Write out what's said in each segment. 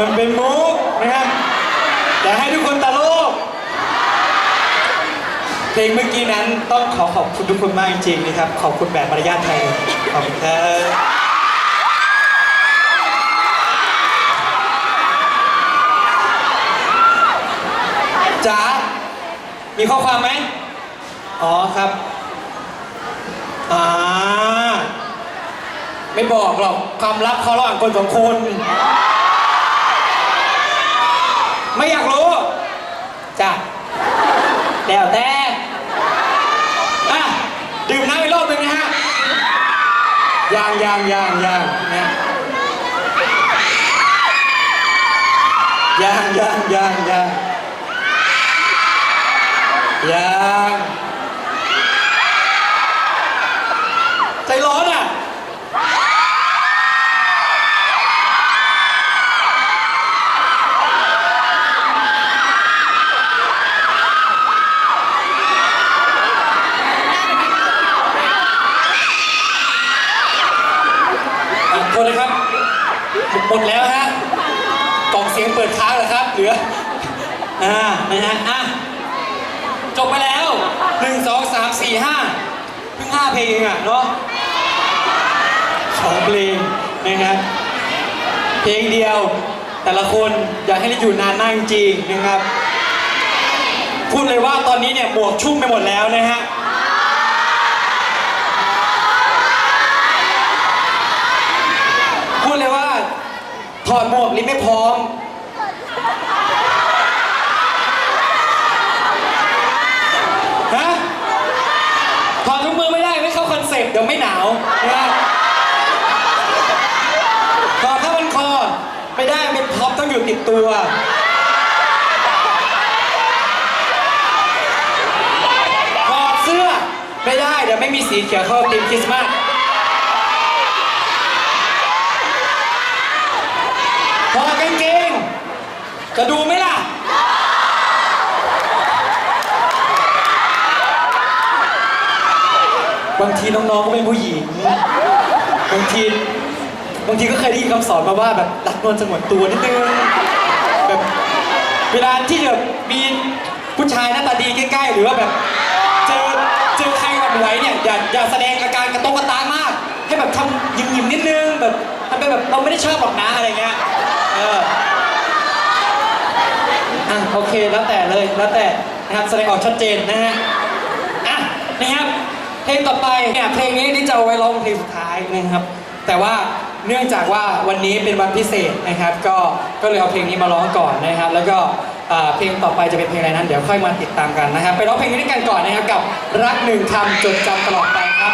มันเป็นมุกนะครับอย่าให้ทุกคนตลกเพลงเมื่อกี้นั้นต้องขอขอบคุณทุกคนมากจริงๆนะครับ ขอบคุณแบบมารยาทไทยขอบคุณครับจ๋ามีข้อความไหมอ๋อครับอ่าไม่บอกหรอกความลับเขาระหว่างคนสองคน ไม่อยากรู้จ้ะแล้วแต่อะดื่มน้ำอีกรอบหนึ่งนะฮะยางยางยางยางนะยางยางยางยางยางใจร้อน อะอะโทษนะครับ หมดแล้วฮะกล่องเสียงเปิดค้างเหรอครับ เหลือ อ่า นะฮะ อะ จบไปแล้วหนึ่งสองสามสี่ห้าเพิ่งห้าเพลงเองอะเนาะสองเพลงนะครับ เพลงเดียว แต่ละคนอยากให้ได้อยู่นานมากจริงๆนะครับ พูดเลยว่าตอนนี้เนี่ยหมวกชุ่มไปหมดแล้วนะฮะ พูดเลยว่า ถอดหมวกนี่ไม่พร้อม ฮะ ถอดทุกมือไม่ได้ไม่เข้าคอนเซ็ปต์เดี๋ยวไม่หนาวนะถอดถ้ามันคอไม่ได้เป็นท็อปต้องอยู่ติดตัว ถอดเสื้อไม่ได้เดี๋ยวไม่มีสีเขียวเข้าทีมคริสต์มาส ถอดกางเกงจะดูไหมล่ะ บางทีน้องๆก็เป็นผู้หญิง บางทีบางทีก็เคยได้ยินคำสอนมาว่าแบบรักนวลสงวนตัวนิดนึงแบบเวลาที่แบบมีผู้ชายหน้าตาดีใกล้ๆ หรือว่าแบบเจอเจอใครหวั่นไหวเนี่ยอย่าอย่าแสดงอาการกระตุกกระตากมาก ให้แบบทำยิ้มยิ้มๆนิดนึงแบบทำเป็นแบบเราไม่ได้ชอบหรอกนะอะไรเงี้ย เอออะโอเคแล้วแต่เลยแล้วแต่นะครับแสดงออกชัดเจนนะฮะอะนะครับเพลงต่อไปเนี่ยเพลงนี้นี่จะเอาไว้ร้องเพลงสุดท้ายนะครับ แต่ว่าเนื่องจากว่าวันนี้เป็นวันพิเศษนะครับ ก็ก็เลยเอาเพลงนี้มาร้องก่อนนะครับ แล้วก็อ่าเพลงต่อไปจะเป็นเพลงอะไรนั้น เดี๋ยวค่อยมาติดตามกันนะครับ ไปร้องเพลงนี้ด้วยกันก่อนนะครับกับรักหนึ่งคำจดจำตลอดไปครับ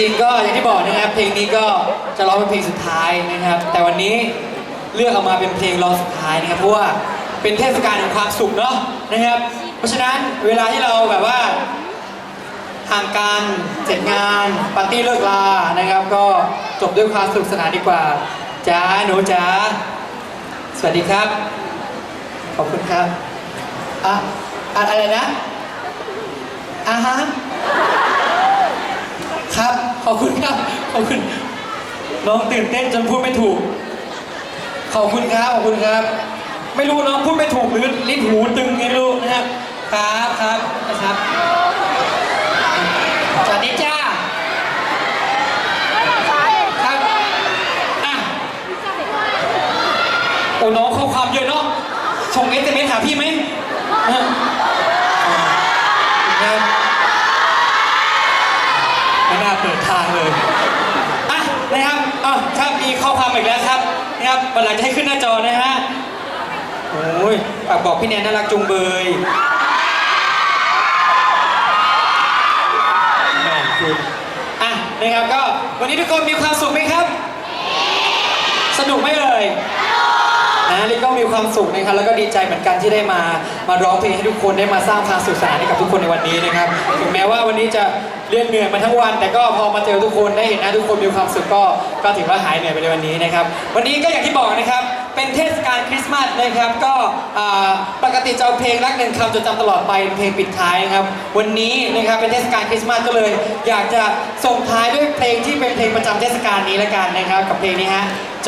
ริง ๆ ก็อย่างที่บอกนะครับ เพลงนี้ก็จะร้องเป็นเพลงสุดท้ายนะครับ แต่วันนี้เลือกเอามาเป็นเพลงร้องสุดท้ายนะครับเพราะว่าเป็นเทศกาลแห่งความสุขเนาะนะครับ เพราะฉะนั้นเวลาที่เราแบบว่าห่างกันเสร็จงานปาร์ตี้เลิกลานะครับ ก็จบด้วยความสนุกสนานดีกว่าจ้าหนูจ้าสวัสดีครับ ขอบคุณครับอะอะอะไรนะอ่าฮะครับ ขอบคุณครับ ขอบคุณ น้องตื่นเต้นจนพูดไม่ถูก ขอบคุณครับ ขอบคุณครับ ไม่รู้น้องพูดไม่ถูกหรือลิ้นหูตึงไงไม่รู้นะครับ ครับครับนะครับ สวัสดีจ้า ครับอะโอ้น้องข้อความเยอะเนาะ ส่งเอสเอ็มเอสหาพี่ไหมอะครับ ไม่น่าเปิดทางเลย อะ นะครับอะครับมีข้อความอีกแล้วครับ นะครับ วันหลังจะให้ขึ้นหน้าจอนะฮะโอ้ยฝากบอกพี่แนนน่ารักจุงเบยแหม่คุณอะนะครับก็วันนี้ทุกคนมีความสุขไหมครับ สนุกไหม นะลิก็มีความสุขนะครับแล้วก็ดีใจเหมือนกันที่ได้มามาร้องเพลงให้ทุกคนได้มาสร้างความสุขสนานให้กับทุกคนในวันนี้นะครับถึงแม้ว่าวันนี้จะเรียนเหนื่อยมาทั้งวัน แต่ก็พอมาเจอทุกคนได้เห็นหน้าทุกคนมีความสุขก็ก็ถือว่าหายเหนื่อยไปในวันนี้นะครับ วันนี้ก็อย่างที่บอกนะครับเป็นเทศกาลคริสต์มาสนะครับก็ปกติจะเอาเพลงรักหนึ่งคำจดจำตลอดไปเป็นเพลงปิดท้ายนะครับ วันนี้นะครับเป็นเทศกาลคริสต์มาสก็เลย อยากจะส่งท้ายด้วยเพลงที่เป็นเพลงประจำเทศกาลนี้ละกันนะครับ กับเพลงนี้ฮะ